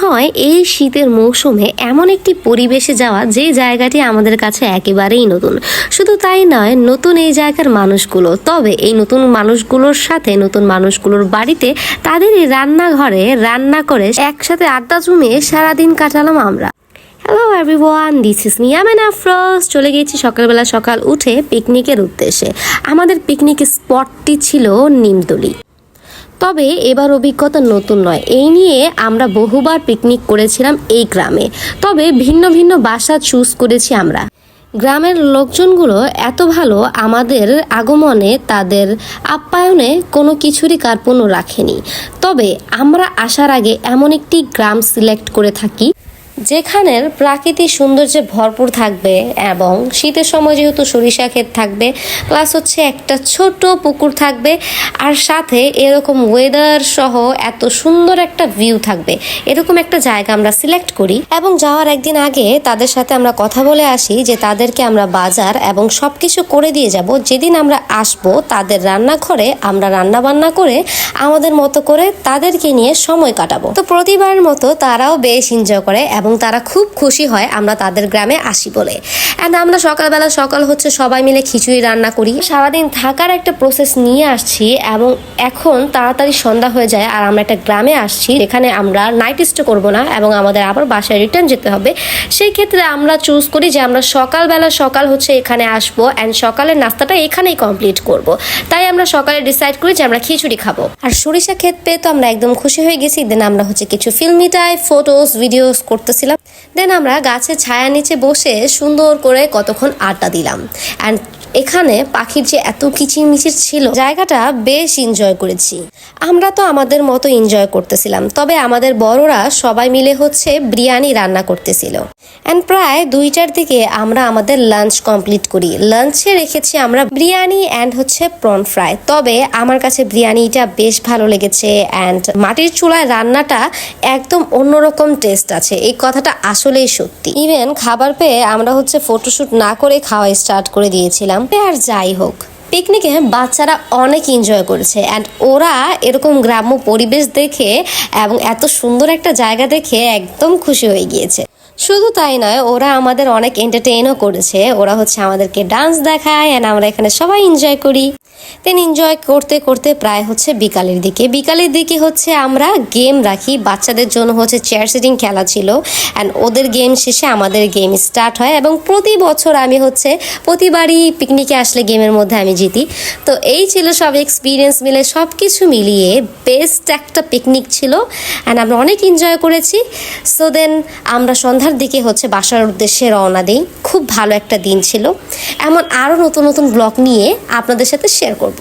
হয় এই শীতের মৌসুমে এমন একটি পরিবেশে যাওয়া যে জায়গাটি আমাদের কাছে একেবারেই নতুন। শুধু তাই নয়, নতুন এই জায়গার মানুষগুলো। তবে এই নতুন মানুষগুলোর সাথে নতুন মানুষগুলোর বাড়িতে তাদের এই রান্নাঘরে রান্না করে একসাথে আড্ডা জমিয়ে সারাদিন কাটালাম আমরা। Hello everyone this is me Amen Afroz চলে গিয়েছি সকালবেলা সকাল উঠে পিকনিকের উদ্দেশ্যে। আমাদের পিকনিক স্পটটি ছিল নিমতলি। তবে এবার অভিজ্ঞতা নতুন নয়। এই নিয়ে আমরা বহুবার পিকনিক করেছিলাম এই গ্রামে। তবে ভিন্ন ভিন্ন বাসা চুজ করেছি আমরা। গ্রামের লোকজনগুলো এত ভালো, আমাদের আগমনে তাদের আপ্যায়নে কোনো কিছুরই কার্পণ্য রাখেনি। তবে আমরা আসার আগে এমন একটি গ্রাম সিলেক্ট করে থাকি। যেখানের প্রাকৃতিক সৌন্দর্যে ভরপুর থাকবে এবং শীতের সময় যেহেতু সরিষা ক্ষেত থাকবে প্লাস হচ্ছে একটা ছোট পুকুর থাকবে আর সাথে এরকম ওয়েদার সহ এত সুন্দর একটা ভিউ থাকবে। এরকম একটা জায়গা আমরা সিলেক্ট করি এবং যাওয়ার একদিন আগে তাদের সাথে আমরা কথা বলে আসি যে তাদেরকে আমরা বাজার এবং সব কিছু করে দিয়ে যাব। যেদিন আমরা আসব তাদের রান্নাঘরে আমরা রান্না বান্না করে আমাদের মতো করে তাদেরকে নিয়ে সময় কাটাবো। তো প্রতিবারের মতো তারাও বেশ এনজয় করে এবং তারা খুব খুশি হয় আমরা তাদের গ্রামে আসি বলে। অ্যান্ড আমরা সকালবেলা সকাল হচ্ছে সবাই মিলে খিচুড়ি রান্না করি। সারাদিন থাকার একটা প্রসেস নিয়ে আসছি এবং এখন তাড়াতাড়ি সন্ধ্যা হয়ে যায় আর আমরা একটা গ্রামে আসছি এখানে আমরা নাইট স্টে করব না এবং আমাদের আবার বাসায় রিটার্ন যেতে হবে। সেই ক্ষেত্রে আমরা চুজ করি যে আমরা সকালবেলা সকাল হচ্ছে এখানে আসব অ্যান্ড সকালের নাস্তাটা এখানেই কমপ্লিট করব। তাই আমরা সকালে ডিসাইড করি যে আমরা খিচুড়ি খাব। আর সরিষা ক্ষেত পেয়ে তো আমরা একদম খুশি হয়ে গেছি। দেন আমরা হচ্ছে কিছু ফিল্মিটায় ফটোস ভিডিওস করতেছিলাম। দেন আমরা গাছে ছায়া নিচে বসে সুন্দর করে কতক্ষণ আড্ডা দিলাম। অ্যান্ড এখানে পাখির যে এত কিচিরমিচির ছিল, জায়গাটা বেশ এনজয় করেছি। আমরা তো আমাদের মতো এনজয় করতেছিলাম, তবে আমাদের বড়রা সবাই মিলে হচ্ছে বিরিয়ানি রান্না করতেছিল। অ্যান্ড প্রায় দুইটার দিকে আমরা আমাদের লাঞ্চ কমপ্লিট করি। লাঞ্চে রেখেছি আমরা বিরিয়ানি অ্যান্ড হচ্ছে প্রন ফ্রাই তবে আমার কাছে বিরিয়ানিটা বেশ ভালো লেগেছে অ্যান্ড মাটির চুলায় রান্নাটা একদম অন্যরকম টেস্ট আছে। এই কথাটা আসলেই সত্যি। ইভেন খাবার পেয়ে আমরা হচ্ছে ফটোশ্যুট না করে খাওয়া স্টার্ট করে দিয়েছিলাম। আর যাই হোক। পিকনিকে বাচ্চারা অনেক এনজয় করেছে অ্যান্ড ওরা এরকম গ্রাম্য পরিবেশ দেখে এবং এত সুন্দর একটা জায়গা দেখে একদম খুশি হয়ে গিয়েছে। শুধু তাই নয়, ওরা আমাদের অনেক এন্টারটেইনও করেছে। ওরা হচ্ছে আমাদেরকে ডান্স দেখায় অ্যান্ড আমরা এখানে সবাই এনজয় করি। দেন এনজয় করতে করতে প্রায় হচ্ছে বিকালের দিকে। বিকালের দিকে হচ্ছে আমরা গেম রাখি। বাচ্চাদের জন্য হচ্ছে চেয়ার সিটিং খেলা ছিল অ্যান্ড ওদের গেম শেষে আমাদের গেম স্টার্ট হয় এবং প্রতি বছর আমি হচ্ছে প্রতিবারই পিকনিকে আসলে গেমের মধ্যে আমি জিতি। তো এই ছিল সব এক্সপিরিয়েন্স মিলে সব কিছু মিলিয়ে বেস্ট একটা পিকনিক ছিল অ্যান্ড আমরা অনেক এনজয় করেছি। সো দেন আমরা সন্ধ্যার দিকে হচ্ছে বাসার উদ্দেশ্যে রওনা দিই। খুব ভালো একটা দিন ছিল। এমন আরও নতুন নতুন ব্লগ নিয়ে আপনাদের সাথে শেয়ার করব।